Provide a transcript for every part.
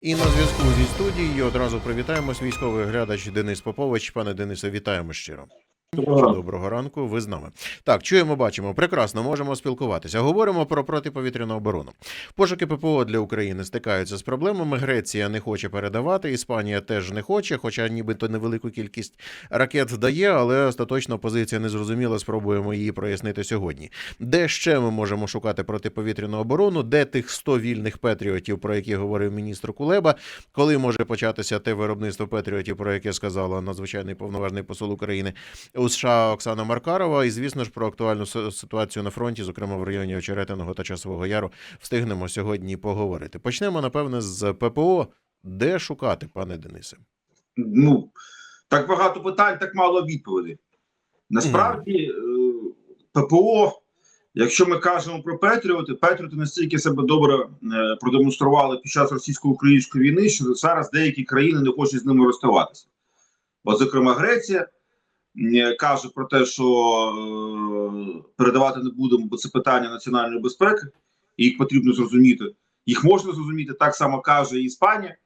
І на зв'язку зі студією одразу привітаємось. Військовий глядач Денис Попович. Пане Денисе, вітаємо щиро. Доброго ранку, ви з нами. Так, чуємо, бачимо. Прекрасно, можемо спілкуватися. Говоримо про протиповітряну оборону. Пошуки ППО для України стикаються з проблемами. Греція не хоче передавати, Іспанія теж не хоче, хоча нібито невелику кількість ракет дає, але остаточно позиція незрозуміла. Спробуємо її прояснити сьогодні. Де ще ми можемо шукати протиповітряну оборону? Де тих 100 вільних патріотів, про які говорив міністр Кулеба? Коли може початися те виробництво патріотів, про яке сказала надзвичайний повноважний посол України? У США Оксана Маркарова. І звісно ж про актуальну ситуацію на фронті, зокрема в районі Очеретиного та Часового Яру, встигнемо сьогодні поговорити. Почнемо напевне з ППО. Де шукати, пане Денисе? ну так багато питань, так мало відповідей. Насправді, е, ППО, якщо ми кажемо про Петріоти, Петріоти настільки себе добре е, продемонстрували під час російсько-української війни, що зараз деякі країни не хочуть з ними розставатися. От, зокрема, Греція каже про те, що е, передавати не будемо, бо це питання національної безпеки, і їх потрібно зрозуміти. Їх можна зрозуміти, так само каже Іспанія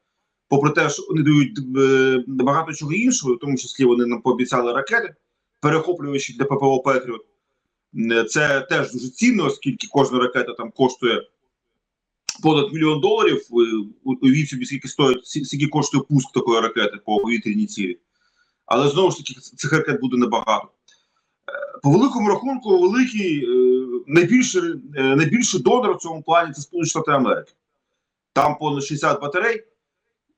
попри те, що вони дають е, багато чого іншого, в тому числі вони нам пообіцяли ракети, перехоплювачі для ППО Петріот. Е, Це теж дуже цінно, оскільки кожна ракета там коштує понад мільйон доларів. Уявіть собі, скільки стоїть, скільки коштує пуск такої ракети по повітряній цілі. Але знову ж таки, цих ракет буде небагато. Е, По великому рахунку, великий е, найбільший, е, найбільший донор в цьому плані це Сполучені Штати Америки. Там понад 60 батарей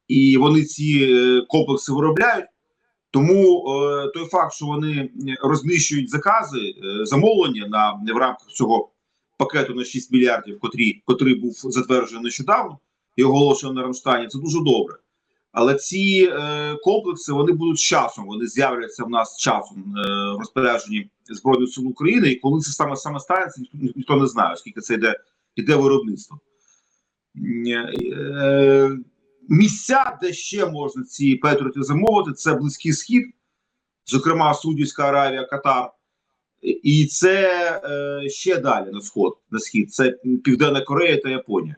і вони ці комплекси виробляють. Тому той факт, що вони розміщують закази, замовлення на в рамках цього пакету на 6 мільярдів, котрий, котрий був затверджений нещодавно і оголошений на Рамштані, це дуже добре. Але ці е, комплекси вони будуть з часом, вони з'являться в нас часом е, в розпорядженні Збройних сил України. І коли це саме саме станеться, ніхто, ніхто не знає, оскільки це йде, йде виробництво. Е, місця, де ще можна ці патріоти замовити, це Близький Схід, зокрема Саудівська Аравія, Катар, і це е, ще далі на сход, на схід. Це Південна Корея та Японія.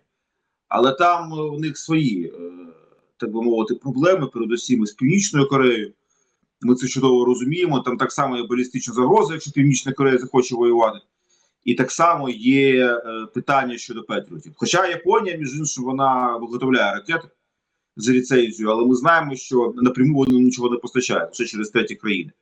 Але там е, у них свої, е, так би мовити, проблеми, передусім із Північною Кореєю. Ми це чудово розуміємо. Там так само є балістична загроза, якщо Північна Корея захоче воювати. І так само є е, питання щодо Петріотів. Хоча Японія, між іншим, вона виготовляє ракети з ліцензією, але ми знаємо, що напряму вони нічого не постачають лише через треті країни.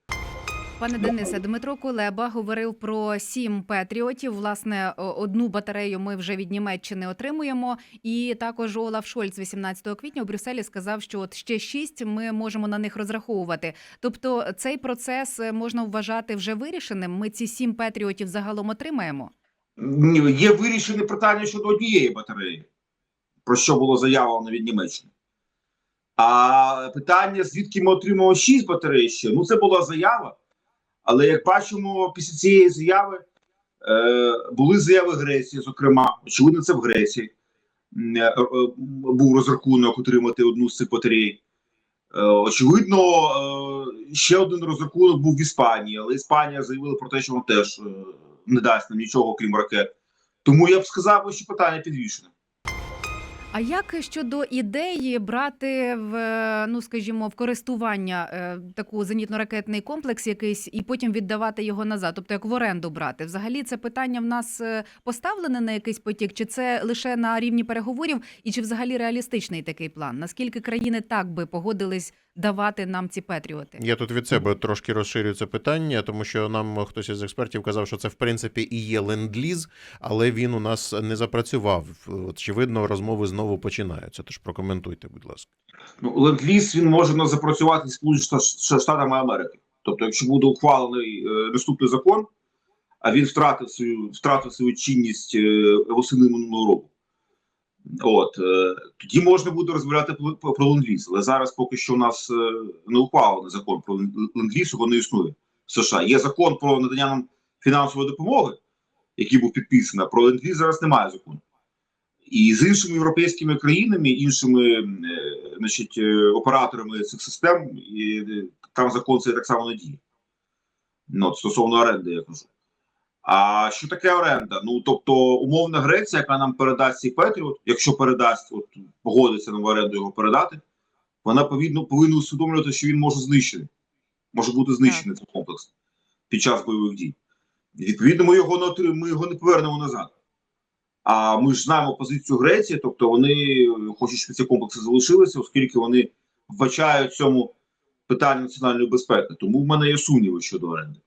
Пане Денисе, Дмитро Кулеба говорив про сім патріотів. Власне, одну батарею ми вже від Німеччини отримуємо. І також Олаф Шольц 18 квітня у Брюсселі сказав, що от ще шість ми можемо на них розраховувати. Тобто, цей процес е, можна вважати вже вирішеним. Ми ці сім патріотів загалом отримаємо. Є вирішені питання щодо однієї батареї, про що було заявлено від Німеччини. А питання, звідки ми отримали 6 батарей ще, ну це була заява. Але як бачимо, після цієї заяви е, були заяви Греції, зокрема, очевидно, це в Греції. Е, е, був розрахунок отримати одну з цих батарей. Очевидно, ще один розрахунок був в Іспанії, але Іспанія заявила про те, що вона теж не дасть нам нічого, крім ракет. Тому я б сказав, що питання підвішене. А як щодо ідеї брати в е, ну скажімо в користування е, таку зенітно-ракетний комплекс якийсь і потім віддавати його назад, тобто як в оренду брати? Взагалі це питання в нас е, поставлене на якийсь потік, чи це лише на рівні переговорів, і чи взагалі реалістичний такий план? Наскільки країни так би погодились давати нам ці патріоти? Я тут від себе трошки розширю це питання, тому що нам хтось із експертів казав, що це в принципі і є ленд-ліз, але він у нас не запрацював. Очевидно, розмови знову починаються. Тож прокоментуйте, будь ласка. Ну, ленд-ліз він може запрацювати Сполученими Штатами Америки. Тобто, якщо буде ухвалений е, наступний закон, а він втратив свою втратив свою чинність е, восени минулого року. От е, тоді можна буде розмовляти про, ленд-ліз. Але зараз поки що у нас е, не ухвалений закон про лен- ленд-ліз, його не існує в США. Є закон про надання нам фінансової допомоги, який був підписаний. Про ленд-ліз зараз немає закону. І з іншими європейськими країнами, іншими е, значить, е, операторами цих систем, і, е, там закон це так само не діє. Ну, стосовно оренди, я кажу. А що таке оренда? Ну тобто, умовна Греція, яка нам передасть цей Петріот, якщо передасть, от погодиться на в оренду його передати, вона повинна повинна усвідомлювати, що він може знищений, може бути знищений цей комплекс під час бойових дій. І, Відповідно, ми його не отри- ми його не повернемо назад. А ми ж знаємо позицію Греції, тобто вони хочуть, щоб ці комплекси залишилися, оскільки вони вбачають цьому питання національної безпеки. Тому в мене є сумніви щодо оренди.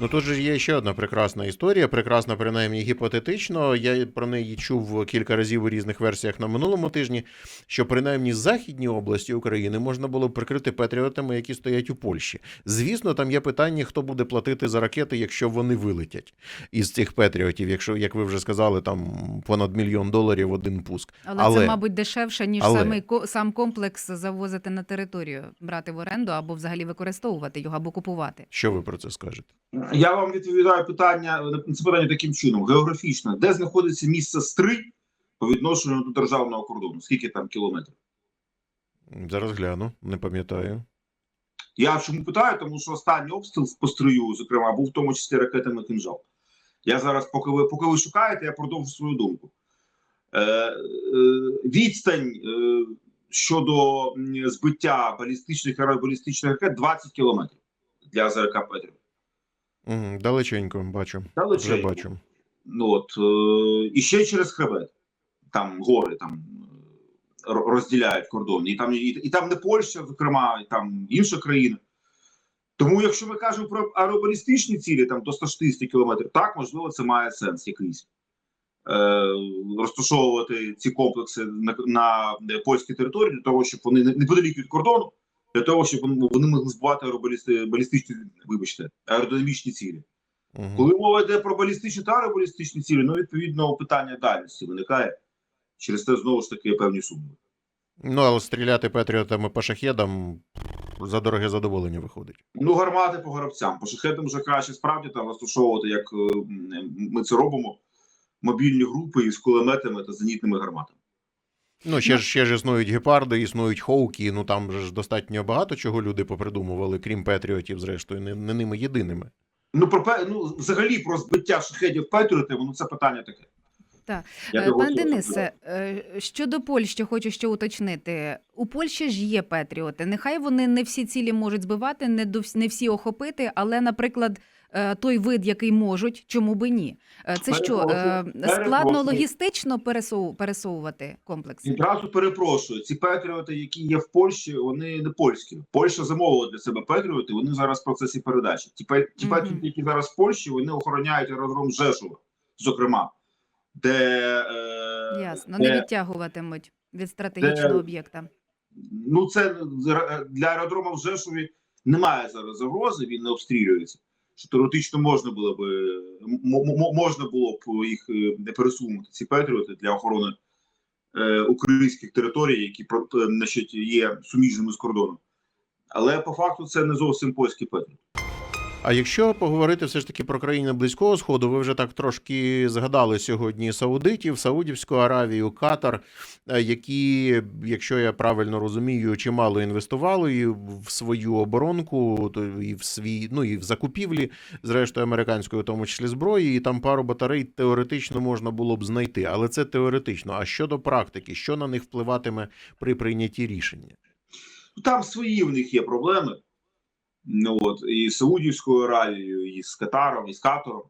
Ну тут же ж є ще одна прекрасна історія, прекрасна, принаймні гіпотетично. Я про неї чув кілька разів у різних версіях на минулому тижні. Що принаймні західні області України можна було б прикрити патріотами, які стоять у Польщі. Звісно, там є питання, хто буде платити за ракети, якщо вони вилетять із цих патріотів. Якщо, як ви вже сказали, там понад мільйон доларів один пуск. Але, Але- це, мабуть, дешевше, ніж Але- самий сам комплекс завозити на територію, брати в оренду або взагалі використовувати його, або купувати. Що ви про це скажете? Я вам відповідаю питання на це питання таким чином: географічно, де знаходиться місце Стрий по відношенню до державного кордону? Скільки там кілометрів? Зараз гляну, не пам'ятаю. Я чому питаю? Тому що останній обстріл по Стрию, зокрема, був в тому числі ракетами кинжал. Я зараз, поки ви поки ви шукаєте, я продовжу свою думку. Е, е, відстань е, щодо збиття балістичних і аеробалістичних ракет 20 кілометрів для ЗРК Петрів. Угу, далеченько бачу. Вже бачу. Ну от е, і ще через хребет. Там гори там е, розділяють кордон. І там, і, і там не Польща, зокрема, і там інша країна. Тому, якщо ми кажемо про аеробалістичні цілі, там до 160 кілометрів, так можливо, це має сенс якийсь. Е, розташовувати ці комплекси на, на польській території для того, щоб вони не- неподалік від кордону, для того, щоб вони могли збивати балістичні, вибачте, аеродинамічні цілі. Угу. Коли мова йде про балістичні та аеробалістичні цілі, ну відповідно питання дальності виникає. Через те знову ж таки певні сумніви. Ну, але стріляти патріотами по шахедам за дороге задоволення виходить. Ну, гармати по горобцям. По шахетам вже краще справді там розташовувати, як ми це робимо, мобільні групи із кулеметами та зенітними гарматами. Ну, ще ж ще ж існують гепарди, існують хоукі. Ну там ж достатньо багато чого люди попридумували, крім патріотів, зрештою, не, не ними єдиними. Ну, про ну, взагалі про збиття шахедів Петріотами, ну це питання таке. Так. Я Е, Пан Денисе, е, щодо Польщі, хочу ще уточнити. У Польщі ж є патріоти. Нехай вони не всі цілі можуть збивати, не до не всі охопити, але, наприклад, той вид, який можуть, чому би ні? Е, Це що е, складно логістично пересов- пересовувати комплекси? Відразу перепрошую, ці патріоти, які є в Польщі, вони не польські. Польща замовила для себе патріоти, вони зараз в процесі передачі. Ті, ті Мгм. патріоти, які зараз в Польщі, вони охороняють аеродром Жешова, зокрема, де, е, Ясно, де не відтягуватимуть від стратегічного де- об'єкта. ну це для аеродрома в Жешові немає зараз загрози, він не обстрілюється. Що теоретично можна було б можна було б їх е, пересунути ці патріоти для охорони е, українських територій, які е, значить, є суміжними з кордоном. Але по факту це не зовсім польські патріоти. А якщо поговорити все ж таки про країни Близького Сходу, ви вже так трошки згадали сьогодні Саудитів, Саудівську Аравію, Катар, е, які, якщо я правильно розумію, чимало інвестували і в свою оборонку, то і в свій, ну і в закупівлі, зрештою, американської, в тому числі зброї, і там пару батарей теоретично можна було б знайти, але це теоретично. А щодо практики, що на них впливатиме при прийнятті рішення? Там свої в них є проблеми. Ну, от, і Саудівською Аравією, і з Катаром, і з Катором.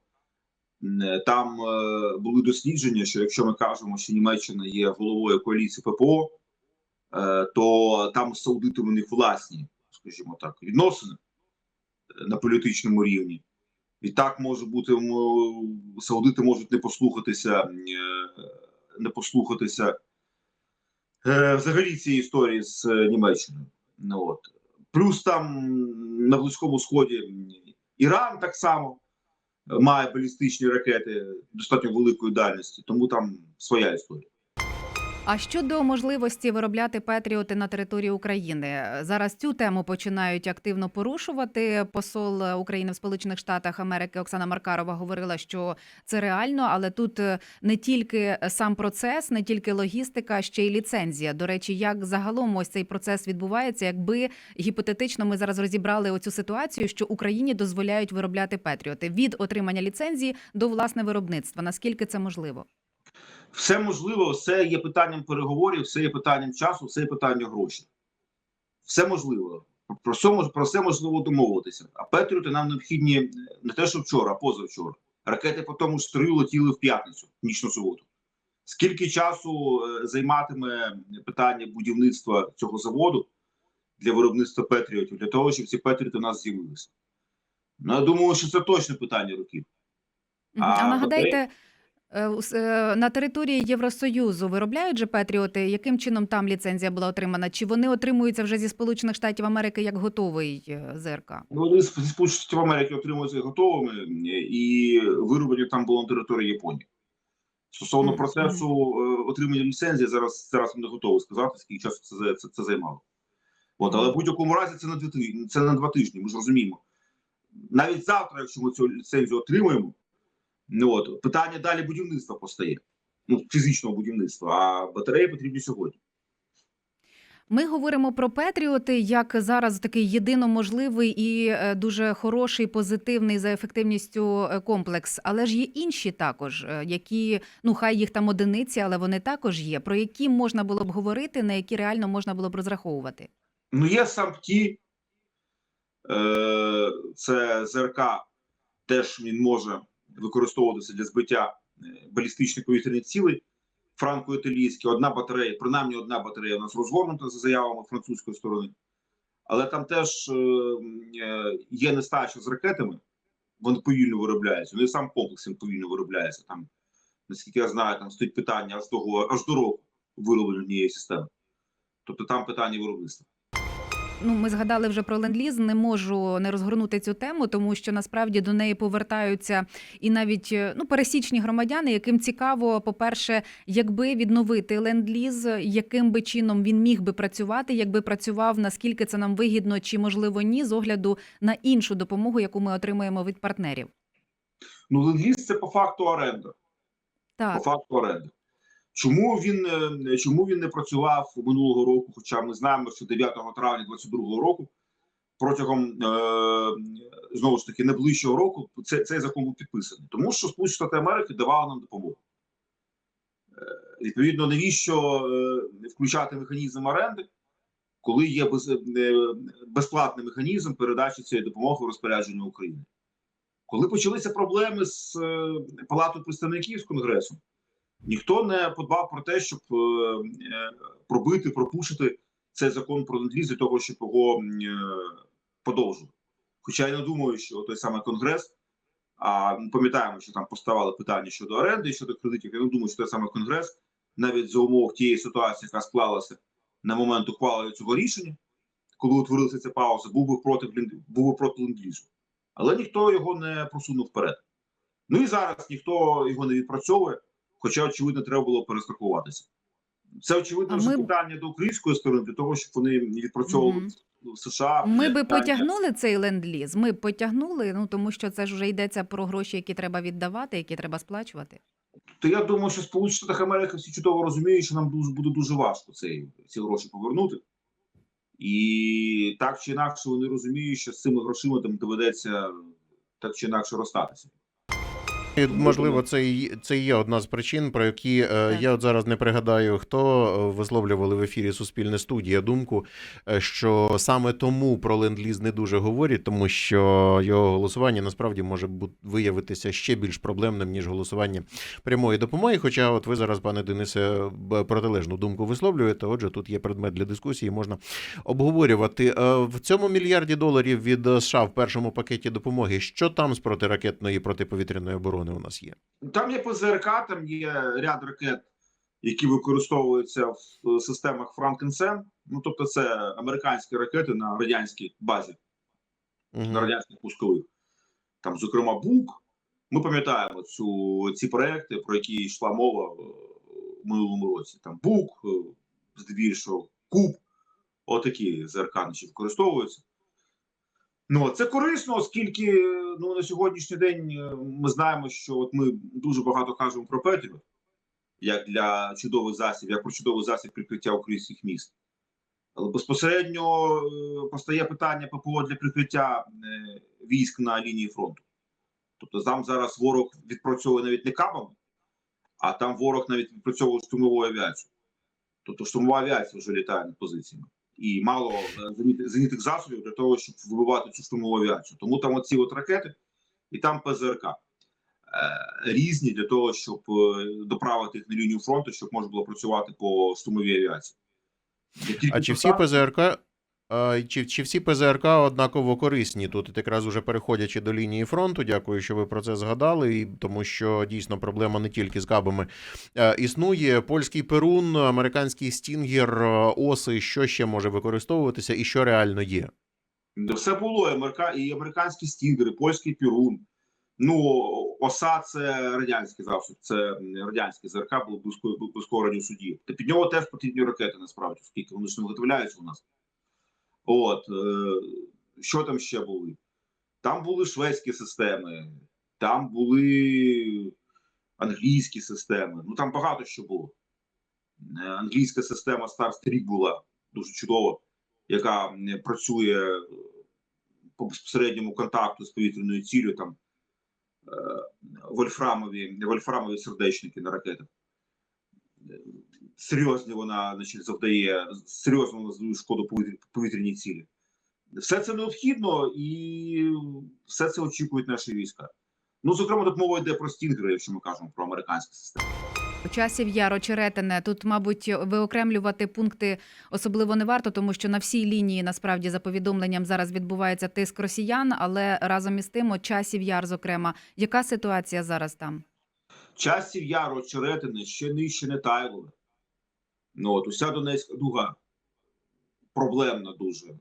Е, Там е, були дослідження, що якщо ми кажемо, що Німеччина є головою коаліції ППО, е, то там з саудитами у них власні, скажімо так, відносини е, на політичному рівні. І так може бути, саудити можуть не послухатися, е, не послухатися е, взагалі цієї історії з е, Німеччиною. Ну, от. Плюс там на Близькому Сході Іран так само має балістичні ракети достатньо великої дальності, тому там своя історія. А щодо можливості виробляти Петріоти на території України, зараз цю тему починають активно порушувати. Посол України в Сполучених Штатах Америки Оксана Маркарова говорила, що це реально, але тут е, не тільки сам процес, не тільки логістика, ще й ліцензія. До речі, як загалом ось цей процес відбувається, якби гіпотетично ми зараз розібрали оцю ситуацію, що Україні дозволяють виробляти Петріоти від отримання ліцензії до власне виробництва. Наскільки це можливо? Все можливо, все є питанням переговорів, все є питанням часу, все є питанням грошей. Все можливо. Про все, про все можливо домовитися. А Петріоти нам необхідні е, не те, що вчора, а позавчора. Ракети по тому строю летіли в п'ятницю, нічну суботу. Скільки часу е, займатиме питання будівництва цього заводу для виробництва Петріотів, для того, щоб ці Петріоти у нас з'явилися? Ну, я думаю, що це точно питання років. А А нагадайте, на території Євросоюзу виробляють же Петріоти? Яким чином там ліцензія була отримана? Чи вони отримуються вже зі Сполучених Штатів Америки як готовий е, ЗРК? Ну, Вони зі Сполучених Штатів Америки отримуються готовими, і вироблення там було на території Японії. Стосовно Мгм. процесу е, отримання ліцензії, зараз зараз не готовий сказати, скільки часу це, це, це займало. От, але в будь-якому разі це на дві це на два тижні, ми ж розуміємо. Навіть завтра, якщо ми цю ліцензію отримаємо, ну, от, питання далі будівництва постає. Ну, фізичного будівництва, а батареї потрібні сьогодні. Ми говоримо про Петріоти як зараз такий єдино можливий і е, дуже хороший, позитивний за ефективністю е, комплекс. Але ж є інші також, е, які ну хай їх там одиниці, але вони також є. Про які можна було б говорити, на які реально можна було б розраховувати. Ну, є сампті, е, це ЗРК, теж він може використовуватися для збиття е, балістичних повітряних цілей франко-італійські. Одна батарея, принаймні одна батарея у нас розгорнута за заявами французької сторони. Але там теж е, е, є нестача з ракетами, вони повільно виробляються. Ну і сам комплекс він повільно виробляється. Там, наскільки я знаю, там стоїть питання аж до, аж до року вироблення однієї системи. Тобто там питання виробництва. Ну, ми згадали вже про ленд-ліз, Не можу не розгорнути цю тему, тому що насправді до неї повертаються і навіть е, ну пересічні громадяни, яким цікаво, по-перше, якби відновити ленд-ліз, яким би чином він міг би працювати, якби працював, наскільки це нам вигідно, чи можливо ні, з огляду на іншу допомогу, яку ми отримуємо від партнерів. Ну, ленд-ліз це по факту оренда. По факту оренди. Чому він, е, чому він не працював минулого року? Хоча ми знаємо, що 9 травня 2022 року, протягом е, знову ж таки найближчого року, це, цей закон був підписаний. Тому що Сполучені Штати Америки давали нам допомогу. Е, відповідно, навіщо включати механізм оренди, коли є без, безплатний механізм передачі цієї допомоги в розпорядження України? Коли почалися проблеми з Палатою представників з Конгресом, ніхто не подбав про те, щоб е, е, пробити, пропушити цей закон про ленд-ліз для того, щоб його е. Хоча я не думаю, що той самий Конгрес, а ми пам'ятаємо, що там поставали питання щодо оренди, щодо кредитів. Я не думаю, що той самий Конгрес, навіть за умов тієї ситуації, яка склалася на момент ухвалення цього рішення, коли утворилася ця пауза, був би проти був би проти ленд-лізу. Але ніхто його не просунув вперед. Ну і зараз ніхто його не відпрацьовує, хоча, очевидно, треба було перестрахуватися. Це очевидно А вже ми питання до української сторони для того, щоб вони відпрацьовували Мгм. в США. Ми би потягнули цей ленд-ліз, Ми б потягнули, ну тому що це ж вже йдеться про гроші, які треба віддавати, які треба сплачувати. То я думаю, що Сполучені Штати Америки всі чудово розуміють, що нам дуже буде дуже важко ці, ці гроші повернути. І так чи інакше вони розуміють, що з цими грошима там доведеться так чи інакше розстатися. Можливо, це і це і є одна з причин, про які е, я от зараз не пригадаю, хто е, висловлювали в ефірі Суспільне студія думку, е, що саме тому про ленд-ліз не дуже говорять, тому що його голосування насправді може виявитися ще більш проблемним ніж голосування прямої допомоги. Хоча, от ви зараз, пане Денисе, протилежну думку висловлюєте. Отже, тут є предмет для дискусії, можна обговорювати Е, в цьому мільярді доларів від США в першому пакеті допомоги. Що там з протиракетної і протиповітряної оборони у нас є? Там є ПЗРК, там є ряд ракет, які використовуються в системах Франкенсен. Ну тобто, це американські ракети на радянській базі, Мгм. на радянських пускових. Там, зокрема, БУК. Ми пам'ятаємо цю ці проекти, про які йшла мова. е, минулому році. Там Бук, е, здебільшого, Куб, отакі ЗРК наші використовуються. Ну, це корисно, оскільки ну, на сьогоднішній день е, ми знаємо, що от ми дуже багато кажемо про Петріот, як для чудових засіб, як про чудовий засіб прикриття українських міст. Але безпосередньо е, постає питання ППО для прикриття е, військ на лінії фронту. Тобто там зараз ворог відпрацьовує навіть не кабами, а там ворог навіть відпрацьовує штурмову авіацію. Тобто штурмова авіація вже літає над позиціями. І мало е, зенітних засобів для того, щоб вибивати цю штурмову авіацію. Тому там оці от ракети і там ПЗРК е, різні для того, щоб е, доправити їх на лінію фронту, щоб можна було працювати по штурмовій авіації. А чи всі ПЗРК, чи, чи всі ПЗРК однаково корисні? Тут якраз уже переходячи до лінії фронту, дякую, що ви про це згадали, і тому що дійсно проблема не тільки з кабами е, існує. Польський перун, американський стінгер, е, оси, що ще може використовуватися і що реально є. Все було і, американські стінгери, польський пірун. Ну, оса це радянський засіб, це радянський ЗРК був близько, близько. Та під нього теж потрібні ракети, насправді, оскільки вони ж не виготовляються у нас. От, е... що там ще були? Там були шведські системи, там були англійські системи. Ну там багато що було. Е, Англійська система Star Street була дуже чудова яка працює по безпосередньому контакту з повітряною ціллю, там е, вольфрамові, вольфрамові сердечники на ракетах. Серйозно вона значить, завдає, серйозно вона шкоду повітря- повітряній цілі. Все це необхідно і все це очікують наші війська. Ну, зокрема, тут мова йде про стінгери, якщо ми кажемо про американські системи. Часів яро Черетине. Тут, мабуть, виокремлювати пункти особливо не варто, тому що на всій лінії насправді за повідомленням зараз відбувається тиск росіян, але разом із тим, часів яр, зокрема, яка ситуація зараз там? Часів Яру, Черетини, ще нижче не Тайлове. Ну, от уся Донецька дуга проблемна дуже.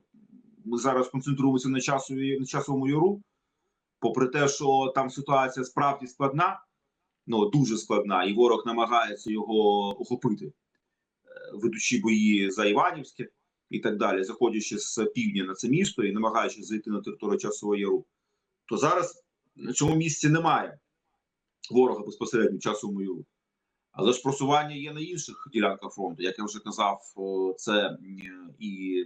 Ми зараз концентруємося на, часові, на часовому яру, попри те, що там ситуація справді складна, ну дуже складна, і ворог намагається його охопити, е, ведучи бої за Іванівське і так далі, заходячи з півдня на це місто і намагаючись зайти на територію часового яру, то зараз на цьому місці немає ворога безпосередньо часовому яру. Але ж просування є на інших ділянках фронту. Як я вже казав, це і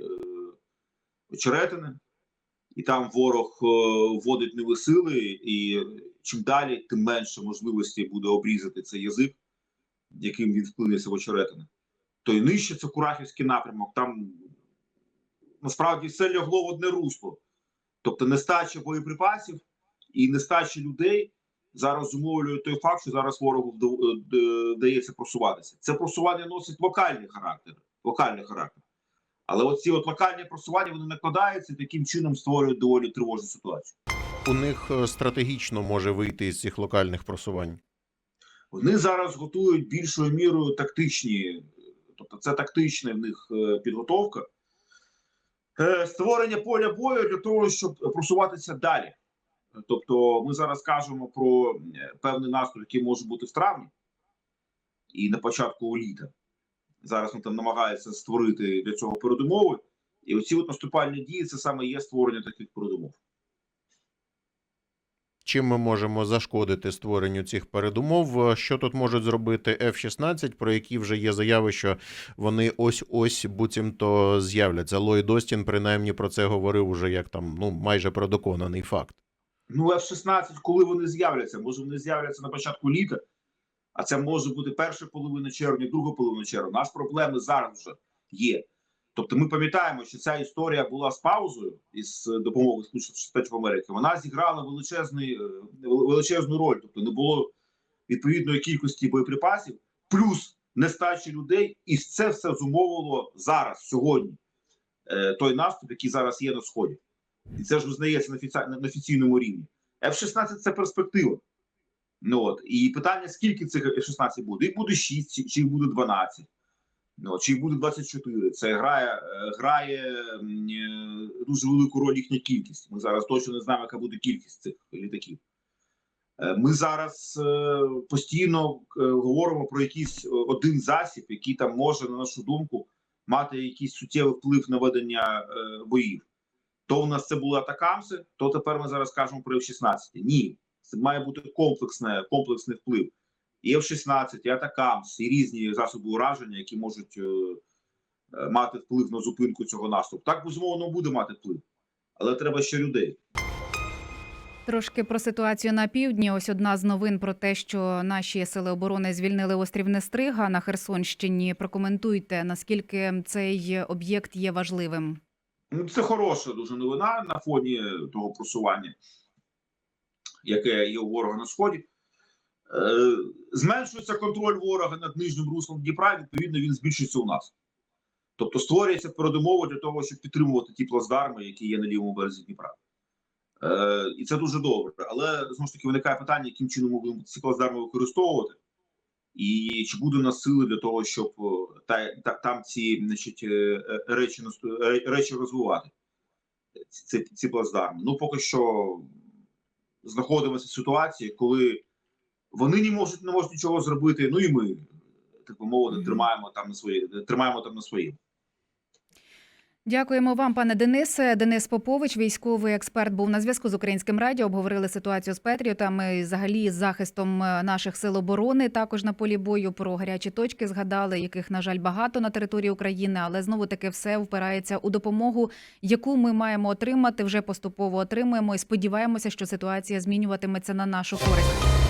е, Черетини, і там ворог вводить нові сили, і чим далі, тим менше можливості буде обрізати цей язик, яким він вплинеться в очеретини. То й нижче це Курахівський напрямок. Там насправді все лягло в одне русло. Тобто нестача боєприпасів і нестача людей зараз зумовлює той факт, що зараз ворогу е, вдається просуватися. Це просування носить локальний характер, локальний характер. Але оці от локальні просування вони накладаються і таким чином створюють доволі тривожну ситуацію. У них е, стратегічно може вийти із цих локальних просувань. Вони зараз готують більшою мірою тактичні, тобто це тактична в них е, підготовка. Створення поля бою для того, щоб просуватися далі. Тобто, ми зараз кажемо про е, певний наступ, який може бути в травні і на початку літа. Зараз вони там намагаються створити для цього передумови. І оці от наступальні дії це саме є створення таких передумов. Чим ми можемо зашкодити створенню цих передумов? Е, Що тут можуть зробити F-16, про які вже є заяви, що вони ось-ось буцімто з'являться. Ллойд Остін принаймні про це говорив уже як там ну майже про доконаний факт. Ну, F-16, коли вони з'являться? Може, вони з'являться на початку літа, а це може бути перша половина червня, друга половина червня. У нас проблеми зараз вже є. Тобто ми пам'ятаємо, що ця історія була з паузою із е, допомогою Сполучених Штатів Америки. Вона зіграла величезний, е, величезну роль. Тобто не було відповідної кількості боєприпасів, плюс нестачі людей, і це все зумовило зараз, сьогодні, е, той наступ, який зараз є на сході. І це ж визнається на, офіці... на офіційному рівні. F-16 це перспектива. Ну, от. І питання, скільки цих F-16 буде? Їх буде 6, чи- їх буде 12, ну, чи їх буде 24. Це грає, е, грає е, дуже велику роль їхня кількість. Ми зараз точно не знаємо, яка буде кількість цих літаків. Е, Ми зараз постійно говоримо про якийсь один засіб, який там може, на нашу думку, мати якийсь суттєвий вплив на ведення боїв. То у нас це були атакамси, то тепер ми зараз кажемо про F-16. Ні, це має бути комплексний вплив. І F-16, і атакамс, і різні засоби ураження, які можуть е, мати вплив на зупинку цього наступу. Так безумовно буде мати вплив, але треба ще людей. Трошки про ситуацію на півдні. Ось одна з новин про те, що наші сили оборони звільнили острів Нестрига на Херсонщині. Прокоментуйте, наскільки цей об'єкт є важливим. Ну, це хороша дуже новина на фоні того просування, яке є у ворога на сході. Е, зменшується контроль ворога над нижнім руслом Дніпра, відповідно, він збільшується у нас. Тобто створюється передумова для того, щоб підтримувати ті плацдарми, які є на лівому березі Дніпра. Е, і це дуже добре. Але знову ж таки виникає питання, яким чином ми будемо ці плацдарми використовувати, і чи буде на нас сили для того, щоб е, та, та, там ці значить, е, е, речі, речі розвивати, ці, ці, ці плацдарми. Ну, поки що знаходимося в ситуації, коли вони не можуть, не можуть нічого зробити, ну і ми, так би мовити, тримаємо там на своє, тримаємо там на своїм. Дякуємо вам, пане Денисе. Денис Попович, військовий експерт, був на зв'язку з українським радіо. Обговорили ситуацію з Петріотами, і взагалі з захистом е, наших сил оборони. Також на полі бою про гарячі точки згадали, яких на жаль багато на території України, але знову таки все впирається у допомогу, яку ми маємо отримати. Вже поступово отримуємо і сподіваємося, що ситуація змінюватиметься на нашу користь.